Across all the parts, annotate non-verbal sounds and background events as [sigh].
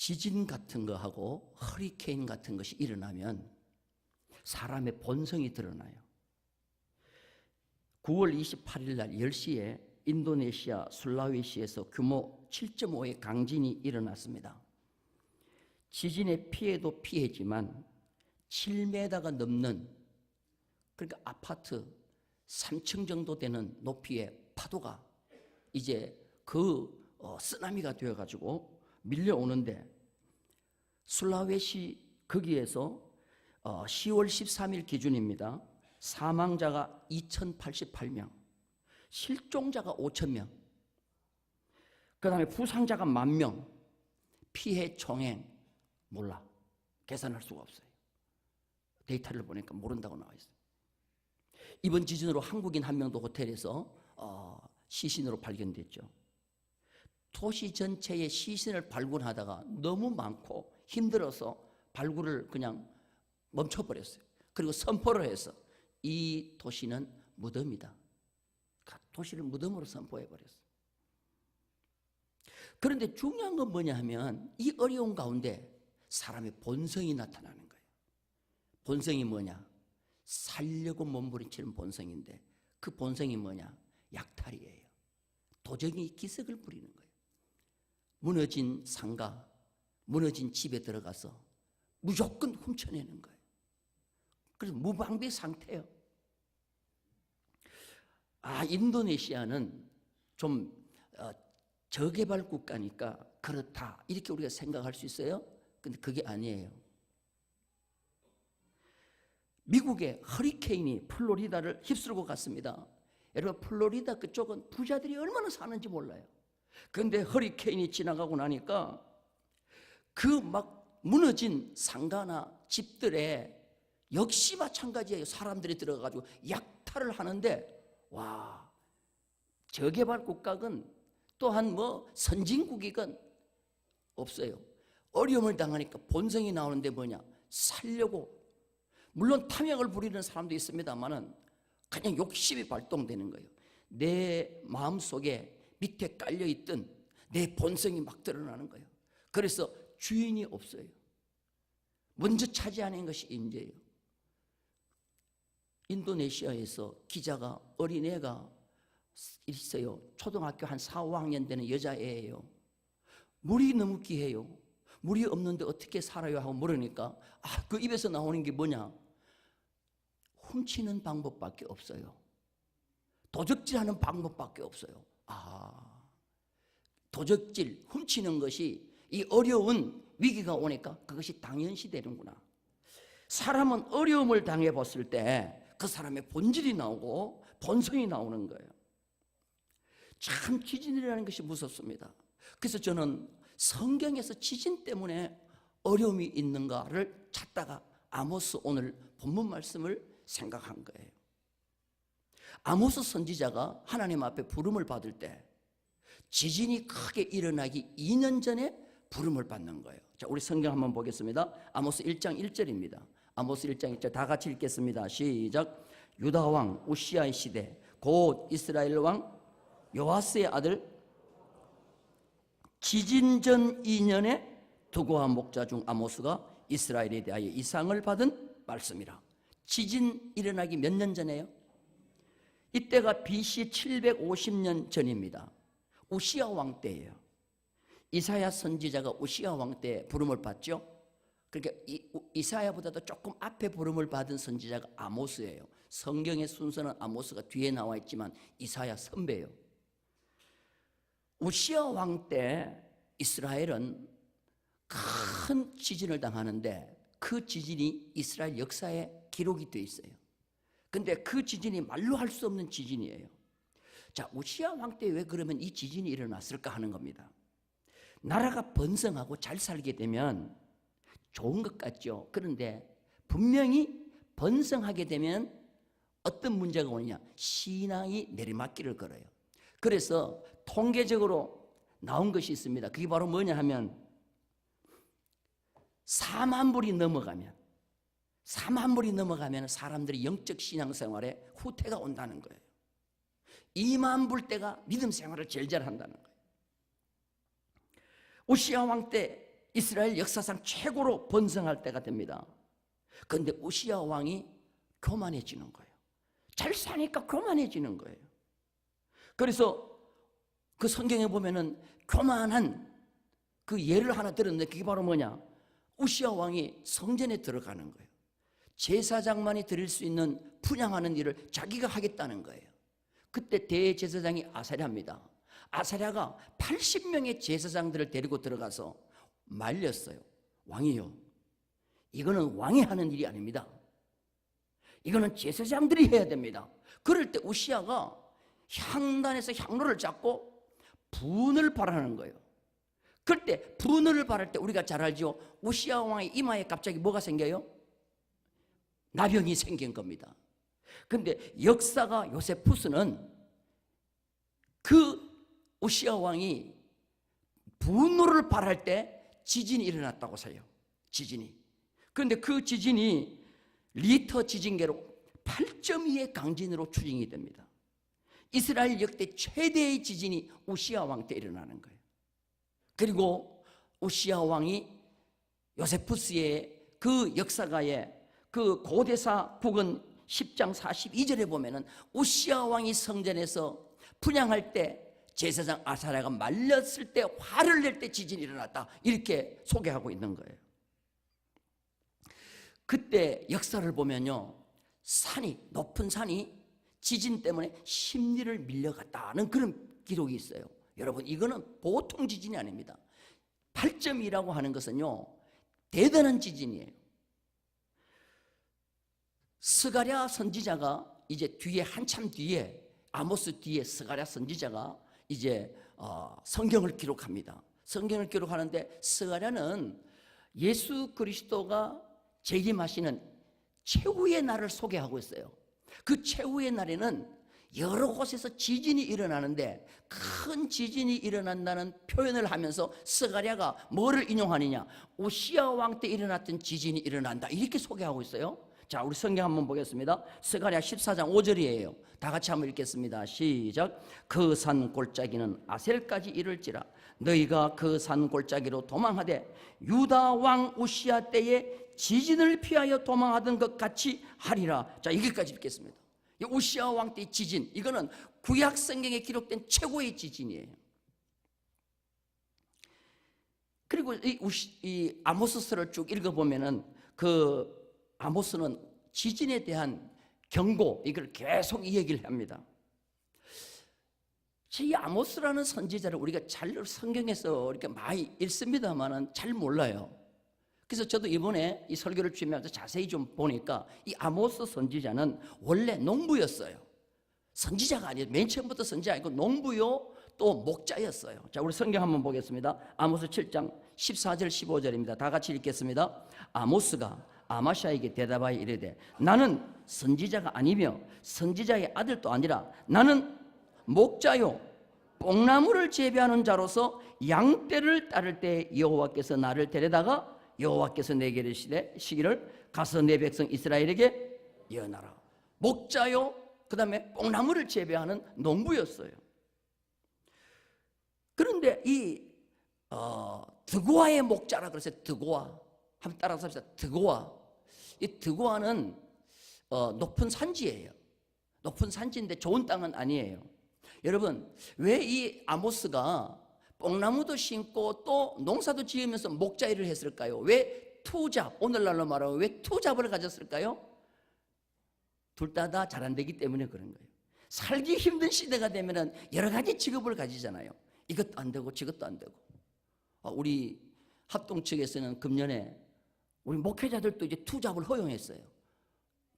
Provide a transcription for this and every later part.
지진 같은 거하고 허리케인 같은 것이 일어나면 사람의 본성이 드러나요. 9월 28일 날 10시에 인도네시아 술라웨시에서 규모 7.5의 강진이 일어났습니다. 지진의 피해도 피해지만 7m가 넘는 그러니까 아파트 3층 정도 되는 높이의 파도가 이제 그 어, 쓰나미가 되어 가지고 밀려오는데 술라웨시 거기에서 어, 10월 13일 기준입니다. 사망자가 2,088명, 실종자가 5,000명, 그 다음에 부상자가 만 명, 피해 총행 몰라. 계산할 수가 없어요. 데이터를 보니까 모른다고 나와 있어요. 이번 지진으로 한국인 한 명도 호텔에서 어, 시신으로 발견됐죠. 도시 전체의 시신을 발굴하다가 너무 많고 힘들어서 발굴을 그냥 멈춰버렸어요. 그리고 선포를 해서 이 도시는 무덤이다. 도시를 무덤으로 선포해버렸어요. 그런데 중요한 건 뭐냐 하면 이 어려운 가운데 사람의 본성이 나타나는 거예요. 본성이 뭐냐? 살려고 몸부림치는 본성인데 그 본성이 뭐냐? 약탈이에요. 도적이 기색을 부리는 거예요. 무너진 상가, 무너진 집에 들어가서 무조건 훔쳐내는 거예요. 그래서 무방비 상태예요. 아, 인도네시아는 좀 어, 저개발 국가니까 그렇다. 이렇게 우리가 생각할 수 있어요. 근데 그게 아니에요. 미국의 허리케인이 플로리다를 휩쓸고 갔습니다. 여러분, 플로리다 그쪽은 부자들이 얼마나 사는지 몰라요. 그런데 허리케인이 지나가고 나니까 그 막 무너진 상가나 집들에 역시 마찬가지예요. 사람들이 들어가가지고 약탈을 하는데, 와, 저개발 국가건 또한 뭐 선진국이건 없어요. 어려움을 당하니까 본성이 나오는데 뭐냐? 살려고. 물론 탐욕을 부리는 사람도 있습니다만은 그냥 욕심이 발동되는 거예요. 내 마음 속에 밑에 깔려 있던 내 본성이 막 드러나는 거예요. 그래서 주인이 없어요. 먼저 차지하는 것이 인재예요. 인도네시아에서 기자가 어린애가 있어요. 초등학교 한 4, 5학년 되는 여자애예요. 물이 너무 귀해요. 물이 없는데 어떻게 살아요? 하고 물으니까 아, 그 입에서 나오는 게 뭐냐? 훔치는 방법밖에 없어요. 도적질하는 방법밖에 없어요. 아, 도적질, 훔치는 것이 이 어려운 위기가 오니까 그것이 당연시 되는구나. 사람은 어려움을 당해 봤을 때 그 사람의 본질이 나오고 본성이 나오는 거예요. 참 지진이라는 것이 무섭습니다. 그래서 저는 성경에서 지진 때문에 어려움이 있는가를 찾다가 아모스 오늘 본문 말씀을 생각한 거예요. 아모스 선지자가 하나님 앞에 부름을 받을 때 지진이 크게 일어나기 2년 전에 부름을 받는 거예요. 자, 우리 성경 한번 보겠습니다. 아모스 1장 1절입니다. 아모스 1장 1절 다 같이 읽겠습니다. 시작. 유다 왕 우시아의 시대 곧 이스라엘 왕 요아스의 아들 지진 전 2년에 두고와 목자 중 아모스가 이스라엘에 대하여 이상을 받은 말씀이라. 지진 일어나기 몇 년 전에요? 이때가 BC 750년 전입니다. 우시아 왕 때예요. 이사야 선지자가 우시아 왕 때 부름을 받죠. 그러니까 이, 사야보다도 조금 앞에 부름을 받은 선지자가 아모스예요. 성경의 순서는 아모스가 뒤에 나와 있지만 이사야 선배예요. 우시아 왕 때 이스라엘은 큰 지진을 당하는데 그 지진이 이스라엘 역사에 기록이 되어 있어요. 근데 그 지진이 말로 할 수 없는 지진이에요. 자, 우시아 왕 때 왜 그러면 이 지진이 일어났을까 하는 겁니다. 나라가 번성하고 잘 살게 되면 좋은 것 같죠. 그런데 분명히 번성하게 되면 어떤 문제가 오느냐? 신앙이 내리막길을 걸어요. 그래서 통계적으로 나온 것이 있습니다. 그게 바로 뭐냐 하면 4만 불이 넘어가면 4만 불이 넘어가면 사람들이 영적 신앙생활에 후퇴가 온다는 거예요. 2만 불 때가 믿음 생활을 제일 잘한다는 거예요. 우시아 왕 때 이스라엘 역사상 최고로 번성할 때가 됩니다. 그런데 우시야 왕이 교만해지는 거예요. 잘 사니까 교만해지는 거예요. 그래서 그 성경에 보면은 교만한 그 예를 하나 들었는데 그게 바로 뭐냐? 우시야 왕이 성전에 들어가는 거예요. 제사장만이 드릴 수 있는 분양하는 일을 자기가 하겠다는 거예요. 그때 대제사장이 아사랴입니다. 아사랴가 80명의 제사장들을 데리고 들어가서 말렸어요. 왕이요. 이거는 왕이 하는 일이 아닙니다. 이거는 제사장들이 해야 됩니다. 그럴 때 우시아가 향단에서 향로를 잡고 분을 발하는 거예요. 그럴 때 분을 바랄 때 우리가 잘 알죠. 우시아 왕의 이마에 갑자기 뭐가 생겨요? 나병이 생긴 겁니다. 근데 역사가 요세푸스는 그 우시아 왕이 분노를 발할 때 지진이 일어났다고 해요. 지진이. 그런데 그 지진이 리터 지진계로 8.2의 강진으로 추정이 됩니다. 이스라엘 역대 최대의 지진이 우시아 왕 때 일어나는 거예요. 그리고 우시아 왕이 요세푸스의 그 역사가의 그 고대사 북은 10장 42절에 보면은 우시아 왕이 성전에서 분양할 때 제사장 아사랴가 말렸을 때 화를 낼 때 지진이 일어났다 이렇게 소개하고 있는 거예요. 그때 역사를 보면요 산이 높은 산이 지진 때문에 심리를 밀려갔다는 그런 기록이 있어요. 여러분 이거는 보통 지진이 아닙니다. 8.2라고 하는 것은요 대단한 지진이에요. 스가랴 선지자가 이제 뒤에 한참 뒤에 아모스 뒤에 스가랴 선지자가 이제 어, 성경을 기록합니다. 성경을 기록하는데 스가랴는 예수 그리스도가 재림하시는 최후의 날을 소개하고 있어요. 그 최후의 날에는 여러 곳에서 지진이 일어나는데 큰 지진이 일어난다는 표현을 하면서 스가랴가 뭐를 인용하느냐? 오시아 왕 때 일어났던 지진이 일어난다. 이렇게 소개하고 있어요. 자, 우리 성경 한번 보겠습니다. 스가랴 14장 5절이에요. 다 같이 한번 읽겠습니다. 시작. 그 산 골짜기는 아셀까지 이를지라 너희가 그 산 골짜기로 도망하되 유다 왕 우시아 때에 지진을 피하여 도망하던 것 같이 하리라. 자, 여기까지 읽겠습니다. 이 우시아 왕때 지진 이거는 구약 성경에 기록된 최고의 지진이에요. 그리고 이, 우시, 이 아모스서를 쭉 읽어보면은 그 아모스는 지진에 대한 경고 이걸 계속 이 얘기를 합니다. 이 아모스라는 선지자를 우리가 잘 성경에서 이렇게 많이 읽습니다만은 잘 몰라요. 그래서 저도 이번에 이 설교를 준비하면서 자세히 좀 보니까 이 아모스 선지자는 원래 농부였어요. 선지자가 아니에요. 맨 처음부터 선지자 아니고 농부요 또 목자였어요. 자, 우리 성경 한번 보겠습니다. 아모스 7장 14절 15절입니다. 다 같이 읽겠습니다. 아모스가 아마샤에게 대답하여 이르되 나는 선지자가 아니며 선지자의 아들도 아니라 나는 목자요 뽕나무를 재배하는 자로서 양떼를 따를 때 여호와께서 나를 데려다가 여호와께서 내게 이르시되 시기를 가서 내 백성 이스라엘에게 예언하라. 목자요 그 다음에 뽕나무를 재배하는 농부였어요. 그런데 이 어, 드고아의 목자라 그래서 드고아. 한번 따라서 합시다. 드고아 이 드고아는 어, 높은 산지예요 높은 산지인데 좋은 땅은 아니에요 여러분 왜 이 아모스가 뽕나무도 심고 또 농사도 지으면서 목자 일을 했을까요? 왜 투잡 오늘날로 말하면 왜 투잡을 가졌을까요? 둘 다 다 잘 안 되기 때문에 그런 거예요. 살기 힘든 시대가 되면은 여러 가지 직업을 가지잖아요. 이것도 안 되고 저것도 안 되고. 어, 우리 합동 측에서는 금년에 우리 목회자들도 이제 투잡을 허용했어요.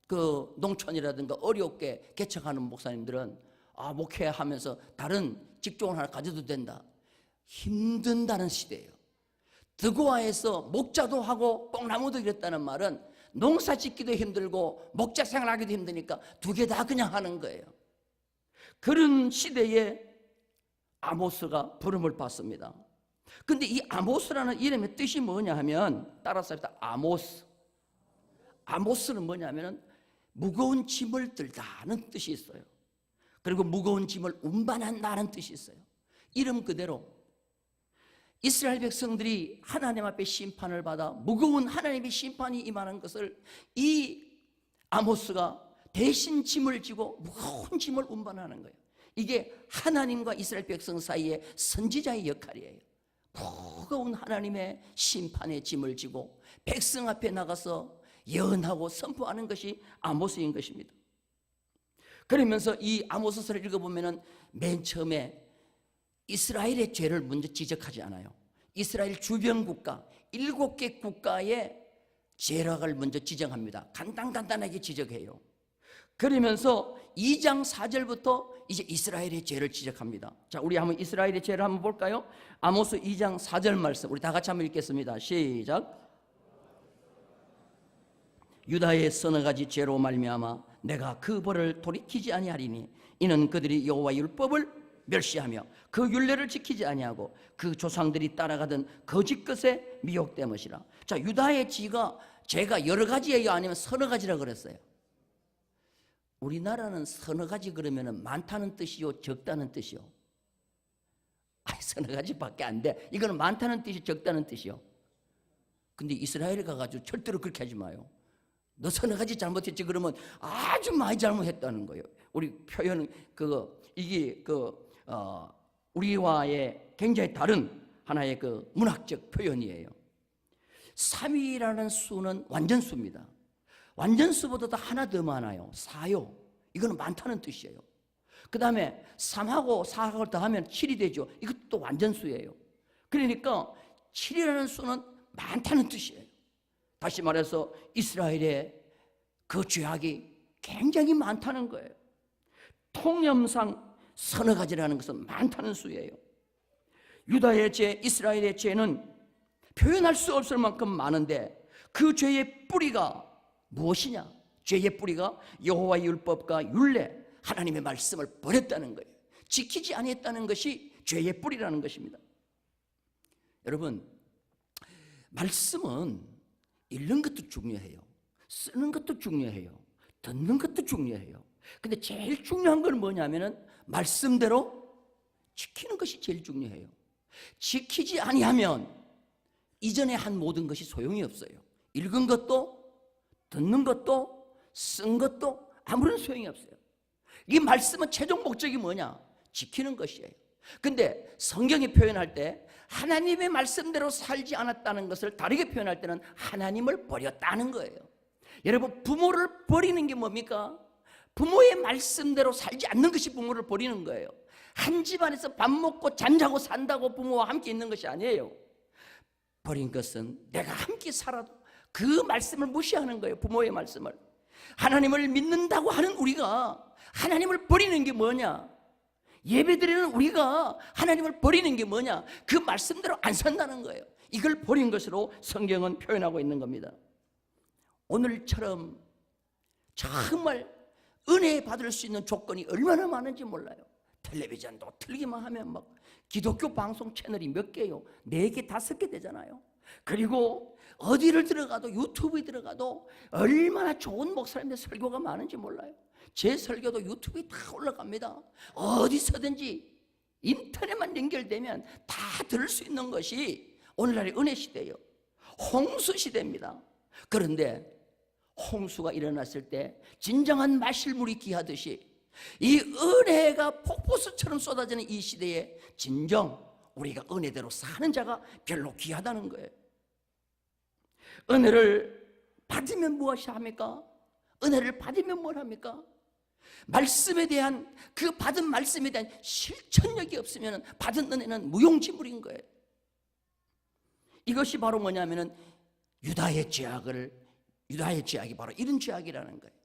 그 농촌이라든가 어렵게 개척하는 목사님들은 아 목회하면서 다른 직종을 하나 가져도 된다. 힘든다는 시대예요. 드고아에서 목자도 하고 뽕나무도 이랬다는 말은 농사 짓기도 힘들고 목자 생활하기도 힘드니까 두 개 다 그냥 하는 거예요. 그런 시대에 아모스가 부름을 받습니다. 근데 이 아모스라는 이름의 뜻이 뭐냐 하면 따라서 합시다. 아모스. 아모스는 뭐냐면은 무거운 짐을 들다는 뜻이 있어요. 그리고 무거운 짐을 운반한다는 뜻이 있어요. 이름 그대로 이스라엘 백성들이 하나님 앞에 심판을 받아 무거운 하나님의 심판이 임하는 것을 이 아모스가 대신 짐을 지고 무거운 짐을 운반하는 거예요. 이게 하나님과 이스라엘 백성 사이의 선지자의 역할이에요. 무거운 하나님의 심판의 짐을 지고 백성 앞에 나가서 예언하고 선포하는 것이 아모스인 것입니다. 그러면서 이 아모스서를 읽어보면은 맨 처음에 이스라엘의 죄를 먼저 지적하지 않아요. 이스라엘 주변 국가 일곱 개 국가의 죄락을 먼저 지적합니다. 간단간단하게 지적해요. 그러면서 2장 4절부터 이제 이스라엘의 죄를 지적합니다. 자, 우리 한번 이스라엘의 죄를 한번 볼까요? 아모스 2장 4절 말씀 우리 다 같이 한번 읽겠습니다. 시작. 유다의 서너 가지 죄로 말미암아 내가 그 벌을 돌이키지 아니하리니 이는 그들이 여호와 율법을 멸시하며 그 율례를 지키지 아니하고 그 조상들이 따라가던 거짓 것에 미혹됨이라. 자, 유다의 지가 죄가 여러 가지예요, 아니면 서너 가지라 그랬어요. 우리나라는 서너 가지 그러면은 많다는 뜻이요, 적다는 뜻이요. 아, [laughs] 서너 가지밖에 안 돼. 이거는 많다는 뜻이 적다는 뜻이요. 근데 이스라엘에 가가지고 절대로 그렇게 하지 마요. 너 서너 가지 잘못했지 그러면 아주 많이 잘못했다는 거예요. 우리 표현 그거 이게 그 어, 우리와의 굉장히 다른 하나의 그 문학적 표현이에요. 3이라는 수는 완전수입니다. 완전수보다 하나 더 많아요. 4요. 이거는 많다는 뜻이에요. 그 다음에 3하고 4하고 더하면 7이 되죠. 이것도 완전수예요. 그러니까 7이라는 수는 많다는 뜻이에요. 다시 말해서 이스라엘의 그 죄악이 굉장히 많다는 거예요. 통념상 서너 가지라는 것은 많다는 수예요. 유다의 죄, 이스라엘의 죄는 표현할 수 없을 만큼 많은데 그 죄의 뿌리가 무엇이냐? 죄의 뿌리가 여호와 율법과 율례, 하나님의 말씀을 버렸다는 거예요. 지키지 아니했다는 것이 죄의 뿌리라는 것입니다. 여러분, 말씀은 읽는 것도 중요해요. 쓰는 것도 중요해요. 듣는 것도 중요해요. 근데 제일 중요한 건 뭐냐면은 말씀대로 지키는 것이 제일 중요해요. 지키지 아니하면 이전에 한 모든 것이 소용이 없어요. 읽은 것도 듣는 것도 쓴 것도 아무런 소용이 없어요. 이 말씀은 최종 목적이 뭐냐? 지키는 것이에요. 근데 성경이 표현할 때 하나님의 말씀대로 살지 않았다는 것을 다르게 표현할 때는 하나님을 버렸다는 거예요. 여러분, 부모를 버리는 게 뭡니까? 부모의 말씀대로 살지 않는 것이 부모를 버리는 거예요. 한 집안에서 밥 먹고 잠자고 산다고 부모와 함께 있는 것이 아니에요. 버린 것은 내가 함께 살아도 그 말씀을 무시하는 거예요. 부모의 말씀을. 하나님을 믿는다고 하는 우리가 하나님을 버리는 게 뭐냐? 예배드리는 우리가 하나님을 버리는 게 뭐냐? 그 말씀대로 안 산다는 거예요. 이걸 버린 것으로 성경은 표현하고 있는 겁니다. 오늘처럼 정말 은혜 받을 수 있는 조건이 얼마나 많은지 몰라요. 텔레비전도 틀기만 하면 막 기독교 방송 채널이 몇 개요? 네 개, 다섯 개 되잖아요. 그리고 어디를 들어가도 유튜브에 들어가도 얼마나 좋은 목사님의 설교가 많은지 몰라요. 제 설교도 유튜브에 다 올라갑니다. 어디서든지 인터넷만 연결되면 다 들을 수 있는 것이 오늘날의 은혜 시대예요. 홍수 시대입니다. 그런데 홍수가 일어났을 때 진정한 마실 물이 귀하듯이 이 은혜가 폭포수처럼 쏟아지는 이 시대에 진정 우리가 은혜대로 사는 자가 별로 귀하다는 거예요. 은혜를 받으면 무엇이 합니까? 은혜를 받으면 뭘 합니까? 말씀에 대한 그 받은 말씀에 대한 실천력이 없으면 받은 은혜는 무용지물인 거예요. 이것이 바로 뭐냐면은 유다의 죄악을 유다의 죄악이 바로 이런 죄악이라는 거예요.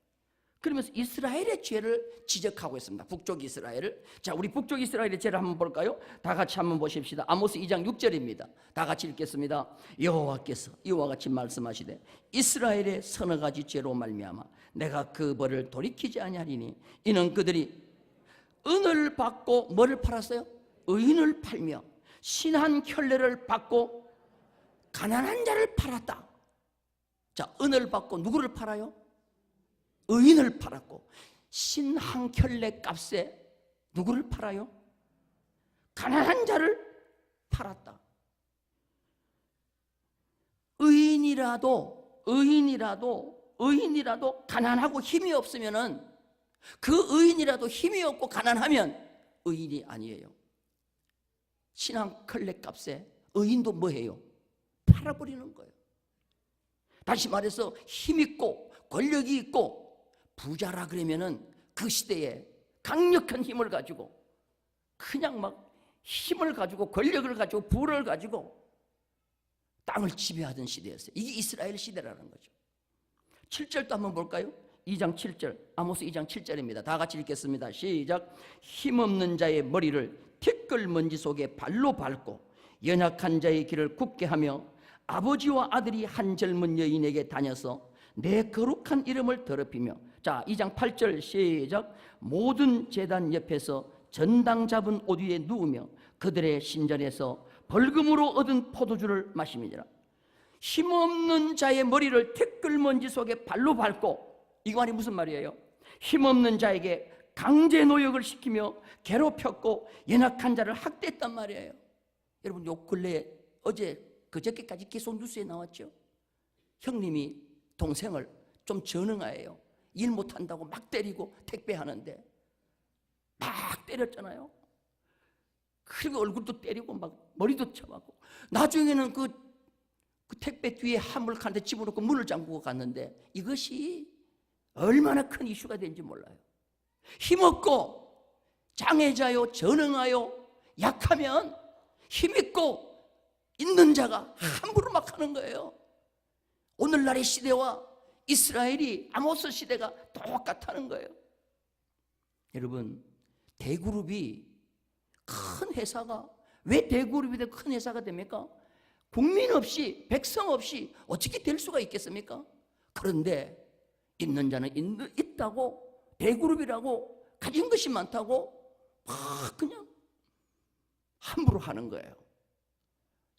그러면서 이스라엘의 죄를 지적하고 있습니다. 북쪽 이스라엘을. 자, 우리 북쪽 이스라엘의 죄를 한번 볼까요? 다 같이 한번 보십시다. 아모스 2장 6절입니다. 다 같이 읽겠습니다. 여호와께서 이와 같이 말씀하시되 이스라엘의 서너 가지 죄로 말미암아 내가 그 벌을 돌이키지 아니하리니 이는 그들이 은을 받고 뭐를 팔았어요? 의인을 팔며 신한 켤레를 받고 가난한 자를 팔았다. 자, 은을 받고 누구를 팔아요? 의인을 팔았고 신 한 켤레 값에 누구를 팔아요? 가난한 자를 팔았다. 의인이라도 의인이라도 의인이라도 가난하고 힘이 없으면은 그 의인이라도 힘이 없고 가난하면 의인이 아니에요. 신앙 클렉 값에 의인도 뭐 해요? 팔아버리는 거예요. 다시 말해서 힘 있고 권력이 있고 부자라 그러면은 그 시대에 강력한 힘을 가지고 그냥 막 힘을 가지고 권력을 가지고 부를 가지고 땅을 지배하던 시대였어요. 이게 이스라엘 시대라는 거죠. 7절도 한번 볼까요? 2장 7절. 아모스 2장 7절입니다. 다 같이 읽겠습니다. 시작. 힘없는 자의 머리를 티끌 먼지 속에 발로 밟고 연약한 자의 길을 굽게 하며 아버지와 아들이 한 젊은 여인에게 다녀서 내 거룩한 이름을 더럽히며 자, 2장 8절 시작. 모든 재단 옆에서 전당 잡은 옷 위에 누우며 그들의 신전에서 벌금으로 얻은 포도주를 마시미니라. 힘없는 자의 머리를 티끌먼지 속에 발로 밟고 이거 아니 무슨 말이에요? 힘없는 자에게 강제 노역을 시키며 괴롭혔고 연약한 자를 학대했단 말이에요. 여러분 요 근래 어제 그저께까지 계속 뉴스에 나왔죠. 형님이 동생을 좀 전응아예요. 일 못한다고 막 때리고 택배하는데 막 때렸잖아요. 그리고 얼굴도 때리고 막 머리도 쳐맞고 나중에는 그, 그 택배 뒤에 한물칸데 집어넣고 문을 잠그고 갔는데 이것이 얼마나 큰 이슈가 된지 몰라요. 힘없고 장애자요 전응하여 약하면 힘있고 있는 자가 함부로 막 하는 거예요. 오늘날의 시대와 이스라엘이 아모스 시대가 똑같다는 거예요. 여러분 대그룹이 큰 회사가 왜 대그룹이 돼큰 회사가 됩니까? 국민 없이 백성 없이 어떻게 될 수가 있겠습니까? 그런데 있는 자는 있는, 있 다고 대그룹이라고 가진 것이 많다고 막 그냥 함부로 하는 거예요.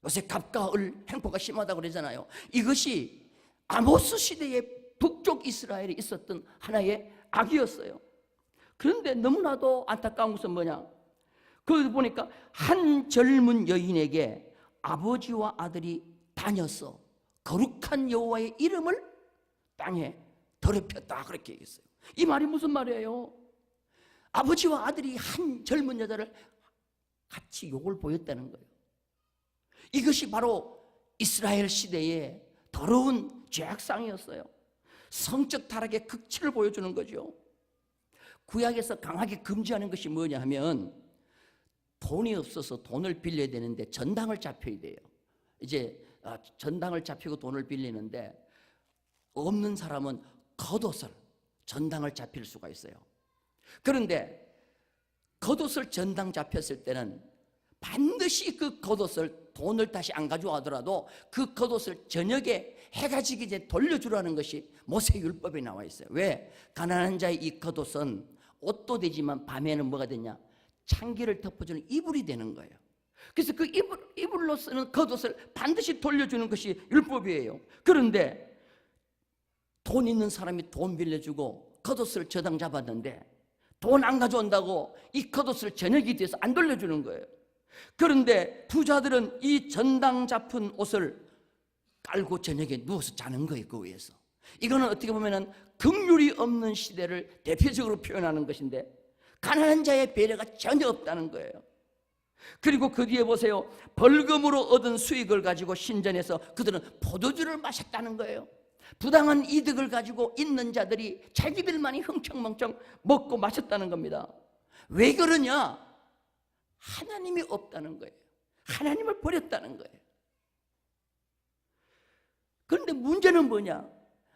요새 갑과 을 행포가 심하다고 그러잖아요. 이것이 아모스 시대의 북쪽 이스라엘에 있었던 하나의 악이었어요. 그런데 너무나도 안타까운 것은 뭐냐? 그 보니까 한 젊은 여인에게 아버지와 아들이 다녀서 거룩한 여호와의 이름을 땅에 더럽혔다 그렇게 얘기했어요. 이 말이 무슨 말이에요? 아버지와 아들이 한 젊은 여자를 같이 욕을 보였다는 거예요. 이것이 바로 이스라엘 시대의 더러운 죄악상이었어요. 성적 타락의 극치를 보여주는 거죠. 구약에서 강하게 금지하는 것이 뭐냐 하면 돈이 없어서 돈을 빌려야 되는데 전당을 잡혀야 돼요. 이제 아, 전당을 잡히고 돈을 빌리는데 없는 사람은 겉옷을 전당을 잡힐 수가 있어요. 그런데 겉옷을 전당 잡혔을 때는 반드시 그 겉옷을 돈을 다시 안 가져가더라도 그 겉옷을 저녁에 해가 지기 전에 돌려주라는 것이 모세율법에 나와 있어요. 왜? 가난한 자의 이 겉옷은 옷도 되지만 밤에는 뭐가 되냐? 창기를 덮어주는 이불이 되는 거예요. 그래서 그 이불, 이불로 쓰는 겉옷을 반드시 돌려주는 것이 율법이에요. 그런데 돈 있는 사람이 돈 빌려주고 겉옷을 저당 잡았는데 돈 안 가져온다고 이 겉옷을 저녁이 돼서 안 돌려주는 거예요. 그런데 부자들은 이 전당 잡힌 옷을 깔고 저녁에 누워서 자는 거예요, 그 위에서. 이거는 어떻게 보면은 긍휼이 없는 시대를 대표적으로 표현하는 것인데 가난한 자의 배려가 전혀 없다는 거예요. 그리고 그 뒤에 보세요. 벌금으로 얻은 수익을 가지고 신전에서 그들은 포도주를 마셨다는 거예요. 부당한 이득을 가지고 있는 자들이 자기들만이 흥청망청 먹고 마셨다는 겁니다. 왜 그러냐? 하나님이 없다는 거예요. 하나님을 버렸다는 거예요. 그런데 문제는 뭐냐?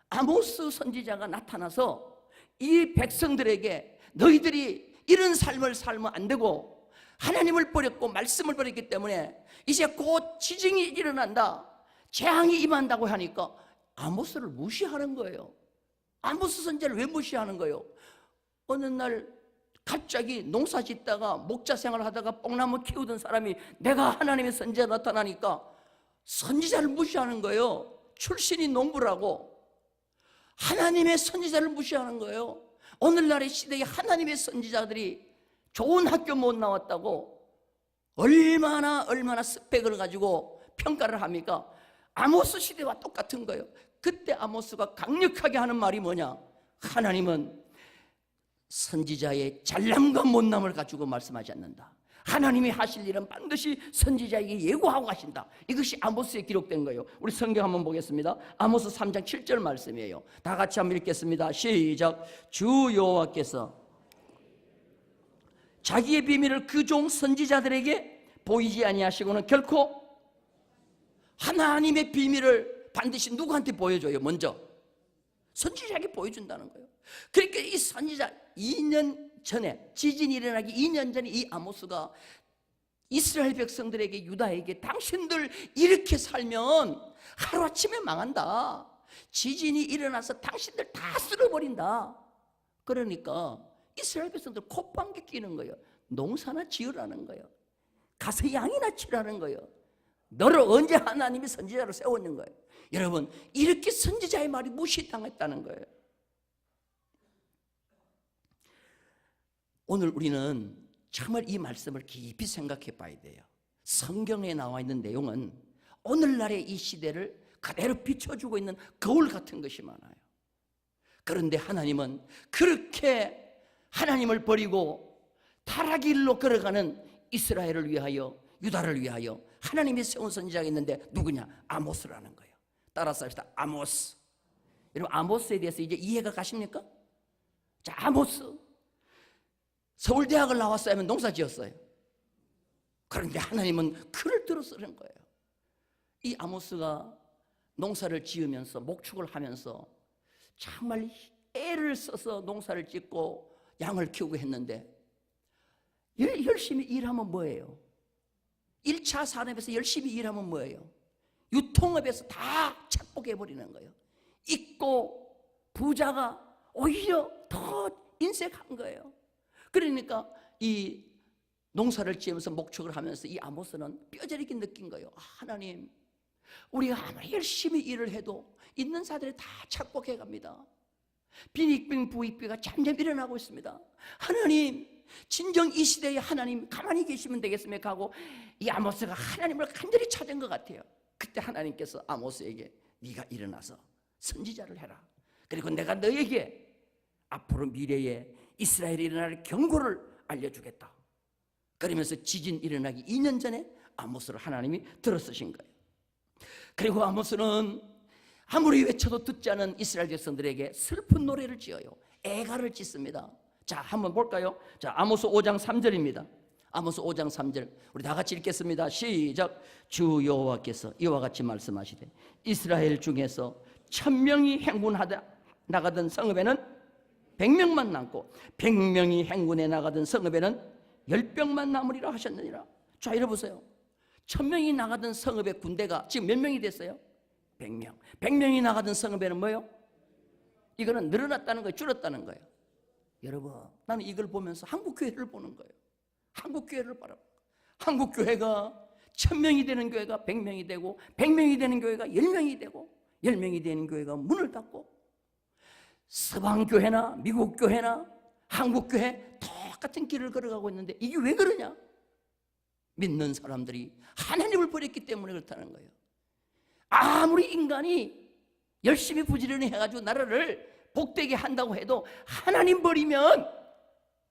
아모스 선지자가 나타나서 이 백성들에게 너희들이 이런 삶을 살면 안 되고 하나님을 버렸고 말씀을 버렸기 때문에 이제 곧 지정이 일어난다. 재앙이 임한다고 하니까 아모스를 무시하는 거예요. 아모스 선지자를 왜 무시하는 거예요? 어느 날 갑자기 농사 짓다가 목자 생활을 하다가 뽕나무 키우던 사람이 내가 하나님의 선지자 나타나니까 선지자를 무시하는 거예요. 출신이 농부라고. 하나님의 선지자를 무시하는 거예요. 오늘날의 시대에 하나님의 선지자들이 좋은 학교 못 나왔다고 얼마나 얼마나 스펙을 가지고 평가를 합니까? 아모스 시대와 똑같은 거예요. 그때 아모스가 강력하게 하는 말이 뭐냐? 하나님은 선지자의 잘남과 못남을 가지고 말씀하지 않는다. 하나님이 하실 일은 반드시 선지자에게 예고하고 하신다. 이것이 아모스에 기록된 거예요. 우리 성경 한번 보겠습니다. 아모스 3장 7절 말씀이에요. 다 같이 한번 읽겠습니다. 시작. 주 여호와께서 자기의 비밀을 그 종 선지자들에게 보이지 아니하시고는 결코 하나님의 비밀을 반드시 누구한테 보여줘요? 먼저 선지자에게 보여준다는 거예요. 그러니까 이 선지자 2년 전에 지진이 일어나기 2년 전에 이 아모스가 이스라엘 백성들에게 유다에게 당신들 이렇게 살면 하루아침에 망한다. 지진이 일어나서 당신들 다 쓸어버린다. 그러니까 이스라엘 백성들 콧방귀 끼는 거예요. 농사나 지으라는 거예요. 가서 양이나 치라는 거예요. 너를 언제 하나님이 선지자로 세웠는 거예요. 여러분 이렇게 선지자의 말이 무시당했다는 거예요. 오늘 우리는 정말 이 말씀을 깊이 생각해 봐야 돼요. 성경에 나와 있는 내용은 오늘날의 이 시대를 그대로 비춰주고 있는 거울 같은 것이 많아요. 그런데 하나님은 그렇게 하나님을 버리고 타락일로 걸어가는 이스라엘을 위하여 유다를 위하여 하나님이 세운 선지자가 있는데 누구냐? 아모스라는 거예요. 따라서 합시다. 아모스. 여러분 아모스에 대해서 이제 이해가 가십니까? 자, 아모스. 서울대학을 나왔어야 하면 농사 지었어요. 그런데 하나님은 그를 들어 쓰는 거예요. 이 아모스가 농사를 지으면서 목축을 하면서 정말 애를 써서 농사를 짓고 양을 키우고 했는데 열- 열심히 일하면 뭐예요? 1차 산업에서 열심히 일하면 뭐예요? 유통업에서 다 착복해버리는 거예요. 있고 부자가 오히려 더 인색한 거예요. 그러니까 이 농사를 지으면서 목축을 하면서 이 아모스는 뼈저리게 느낀 거예요. 아, 하나님, 우리가 아무리 열심히 일을 해도 있는 사들이 다 착복해 갑니다. 빈익빈 부익비가 점점 일어나고 있습니다. 하나님, 진정 이 시대에 하나님 가만히 계시면 되겠습니까? 하고 이 아모스가 하나님을 간절히 찾은 것 같아요. 그때 하나님께서 아모스에게 네가 일어나서 선지자를 해라. 그리고 내가 너에게 앞으로 미래에 이스라엘이 일어날 경고를 알려주겠다. 그러면서 지진 일어나기 2년 전에 아모스를 하나님이 들어쓰신 거예요. 그리고 아모스는 아무리 외쳐도 듣지 않은 이스라엘 백성들에게 슬픈 노래를 지어요. 애가를 짓습니다. 자, 한번 볼까요? 자, 아모스 5장 3절입니다. 아모스 5장 3절. 우리 다 같이 읽겠습니다. 시작. 주 여호와께서 이와 같이 말씀하시되 이스라엘 중에서 천명이 행군하다 나가던 성읍에는 백명만 남고 백명이 행군에 나가던 성읍에는 열병만 남으리라 하셨느니라. 자, 이러 보세요. 천명이 나가던 성읍의 군대가 지금 몇 명이 됐어요? 100명. 100명이 나가던 성읍에는 뭐예요? 이거는 늘어났다는 거예요. 줄었다는 거예요. 여러분, 나는 이걸 보면서 한국 교회를 보는 거예요. 한국 교회를 바라. 한국 교회가 천 명이 되는 교회가 100명이 되고 100명이 되는 교회가 10명이 되고 10명이 되는 교회가 문을 닫고 서방 교회나 미국 교회나 한국 교회 똑같은 길을 걸어가고 있는데 이게 왜 그러냐? 믿는 사람들이 하나님을 버렸기 때문에 그렇다는 거예요. 아무리 인간이 열심히 부지런히 해가지고 나라를 복되게 한다고 해도 하나님 버리면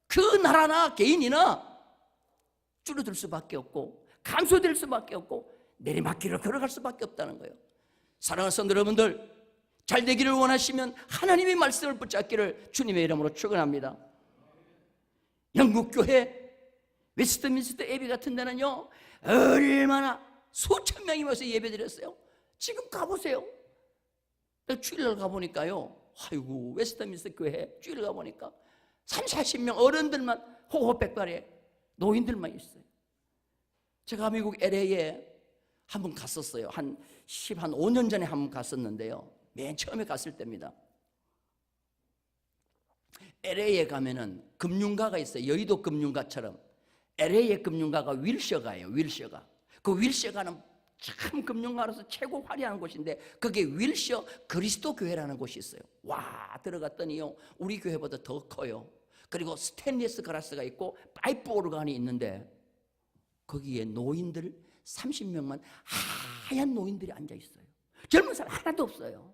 그 나라나 개인이나 줄어들 수밖에 없고 감소될 수밖에 없고 내리막길을 걸어갈 수밖에 없다는 거예요. 사랑하는 성도 여러분들 잘 되기를 원하시면 하나님의 말씀을 붙잡기를 주님의 이름으로 축원합니다. 영국 교회 웨스트민스터 에비 같은 데는요 얼마나 수천 명이 모여서 예배드렸어요. 지금 가보세요. 주일날 가보니까요. 아이고 웨스트민스터 교회 주일 가보니까 3, 40명 어른들만 호호백발에 노인들만 있어요. 제가 미국 LA에 한 번 갔었어요. 한 10, 한 5년 전에 한 번 갔었는데요. 맨 처음에 갔을 때입니다. LA에 가면은 금융가가 있어요. 여의도 금융가처럼. LA의 금융가가 윌셔가예요. 윌셔가. 그 윌셔가는 참 금융가로서 최고 화려한 곳인데 그게 윌셔 그리스도 교회라는 곳이 있어요. 와 들어갔더니요 우리 교회보다 더 커요. 그리고 스테인리스 가라스가 있고 파이프 오르간이 있는데 거기에 노인들 30명만 하얀 노인들이 앉아 있어요. 젊은 사람 하나도 없어요.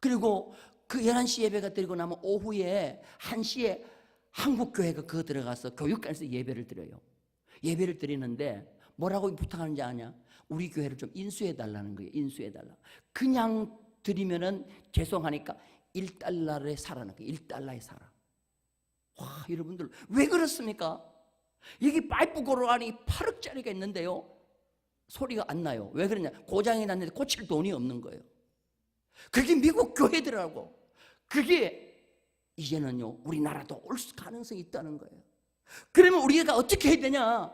그리고 그 11시 예배가 드리고 나면 오후에 1시에 한국교회가 그거 들어가서 교육관에서 예배를 드려요. 예배를 드리는데 뭐라고 부탁하는지 아냐? 우리 교회를 좀 인수해 달라는 거예요. 인수해 달라. 그냥 드리면은 죄송하니까 1달러에 사라는 거예요. 1달러에 살아. 와, 여러분들 왜 그렇습니까? 여기 파이프 고로안이 8억짜리가 있는데요. 소리가 안 나요. 왜 그러냐? 고장이 났는데 고칠 돈이 없는 거예요. 그게 미국 교회들하고 그게 이제는요 우리나라도 올 가능성이 있다는 거예요. 그러면 우리가 어떻게 해야 되냐?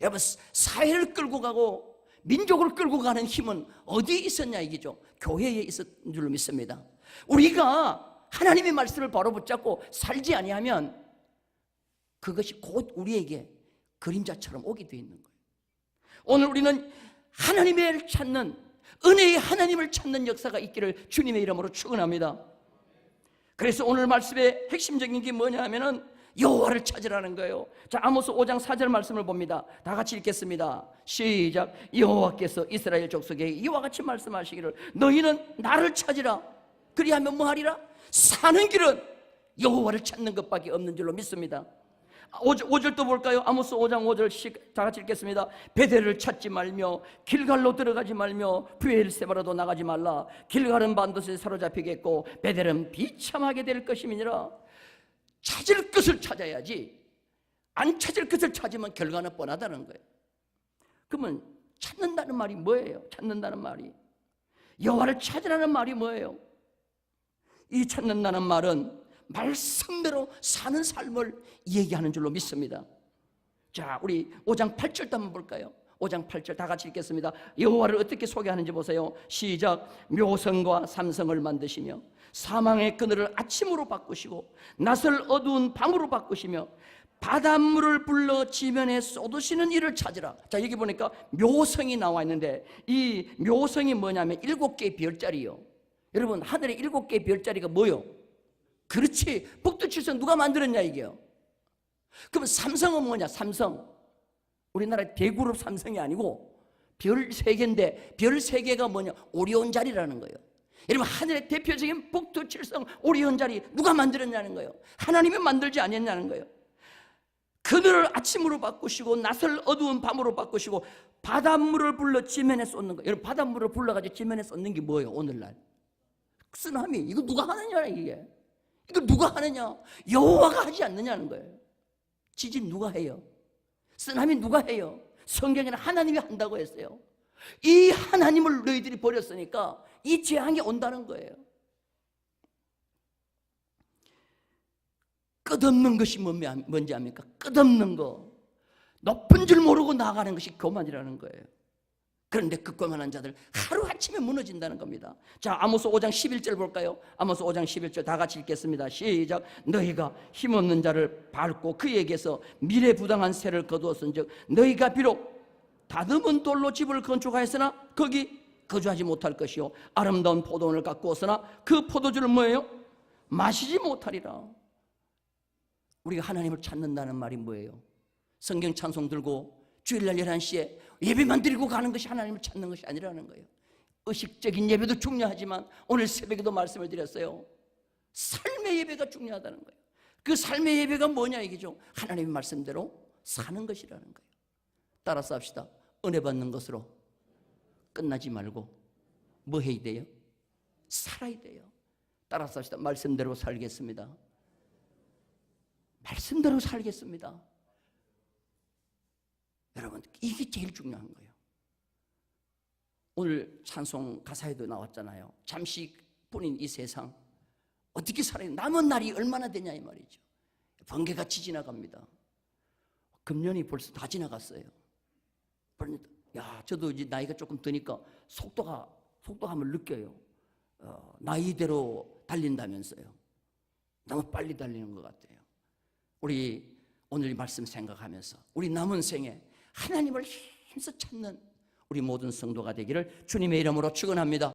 여러분 사회를 끌고 가고 민족을 끌고 가는 힘은 어디에 있었냐 이기죠. 교회에 있었는 줄로 믿습니다. 우리가 하나님의 말씀을 바로 붙잡고 살지 아니하면 그것이 곧 우리에게 그림자처럼 오게 돼 있는 거예요. 오늘 우리는 하나님을 찾는 은혜의 하나님을 찾는 역사가 있기를 주님의 이름으로 축원합니다. 그래서 오늘 말씀의 핵심적인 게 뭐냐 하면은 여호와를 찾으라는 거예요. 자, 아모스 5장 4절 말씀을 봅니다. 다 같이 읽겠습니다. 시작. 여호와께서 이스라엘 족속에게 이와 같이 말씀하시기를 너희는 나를 찾으라. 그리하면 뭐 하리라? 사는 길은 여호와를 찾는 것밖에 없는 줄로 믿습니다. 5절, 또 볼까요? 아모스 5장 5절 다 같이 읽겠습니다. 베델을 찾지 말며 길갈로 들어가지 말며 부엘세바라도 나가지 말라. 길갈은 반드시 사로잡히겠고 베델은 비참하게 될 것임이니라. 찾을 것을 찾아야지. 안 찾을 것을 찾으면 결과는 뻔하다는 거예요. 그러면 찾는다는 말이 뭐예요? 찾는다는 말이 여호와를 찾으라는 말이 뭐예요? 이 찾는다는 말은 말씀대로 사는 삶을 얘기하는 줄로 믿습니다. 자, 우리 5장 8절도 한번 볼까요? 5장 8절 다 같이 읽겠습니다. 여호와를 어떻게 소개하는지 보세요. 시작. 묘성과 삼성을 만드시며 사망의 그늘을 아침으로 바꾸시고 낯을 어두운 밤으로 바꾸시며 바닷물을 불러 지면에 쏟으시는 이를 찾으라. 자, 여기 보니까 묘성이 나와 있는데 이 묘성이 뭐냐면 일곱 개의 별자리요. 여러분, 하늘에 일곱 개의 별자리가 뭐요? 그렇지. 북두칠성 누가 만들었냐 이게요. 그럼 삼성은 뭐냐? 삼성. 우리나라 대그룹 삼성이 아니고 별 세 개인데 별 세 개가 뭐냐? 오리온 자리라는 거예요. 여러분 하늘의 대표적인 북두칠성 오리온 자리 누가 만들었냐는 거예요. 하나님이 만들지 않았냐는 거예요. 그늘을 아침으로 바꾸시고 낯을 어두운 밤으로 바꾸시고 바닷물을 불러 지면에 쏟는 거예요. 여러분 바닷물을 불러가지고 지면에 쏟는 게 뭐예요? 오늘날 쓰나미 이거 누가 하느냐 이게 이거 누가 하느냐? 여호와가 하지 않느냐는 거예요. 지진 누가 해요? 쓰나미 누가 해요? 성경에는 하나님이 한다고 했어요. 이 하나님을 너희들이 버렸으니까 이 재앙이 온다는 거예요. 끝없는 것이 뭔지 압니까? 끝없는 거. 높은 줄 모르고 나가는 것이 교만이라는 거예요. 그런데 그 교만한 자들 하루아침에 무너진다는 겁니다. 자, 아모스 5장 11절 볼까요? 아모스 5장 11절 다 같이 읽겠습니다. 시작. 너희가 힘없는 자를 밟고 그에게서 미래 부당한 새를 거두었은즉 너희가 비록 다듬은 돌로 집을 건축하였으나 거기 거주하지 못할 것이요 아름다운 포도원을 가꾸었으나 그 포도주를 뭐예요? 마시지 못하리라. 우리가 하나님을 찾는다는 말이 뭐예요? 성경 찬송 들고 주일날 11시에 예배만 드리고 가는 것이 하나님을 찾는 것이 아니라는 거예요. 의식적인 예배도 중요하지만 오늘 새벽에도 말씀을 드렸어요. 삶의 예배가 중요하다는 거예요. 그 삶의 예배가 뭐냐 이게죠. 하나님의 말씀대로 사는 것이라는 거예요. 따라서 합시다. 은혜 받는 것으로 끝나지 말고 뭐 해야 돼요? 살아야 돼요. 따라서 합시다. 말씀대로 살겠습니다. 말씀대로 살겠습니다. 여러분, 이게 제일 중요한 거예요. 오늘 찬송 가사에도 나왔잖아요. 잠시 뿐인 이 세상 어떻게 살아요? 남은 날이 얼마나 되냐 이 말이죠. 번개같이 지나갑니다. 금년이 벌써 다 지나갔어요. 야, 저도 이제 나이가 조금 드니까 속도가 속도감을 느껴요. 어, 나이대로 달린다면서요. 너무 빨리 달리는 것 같아요. 우리 오늘 이 말씀 생각하면서 우리 남은 생에 하나님을 힘써 찾는 우리 모든 성도가 되기를 주님의 이름으로 축원합니다.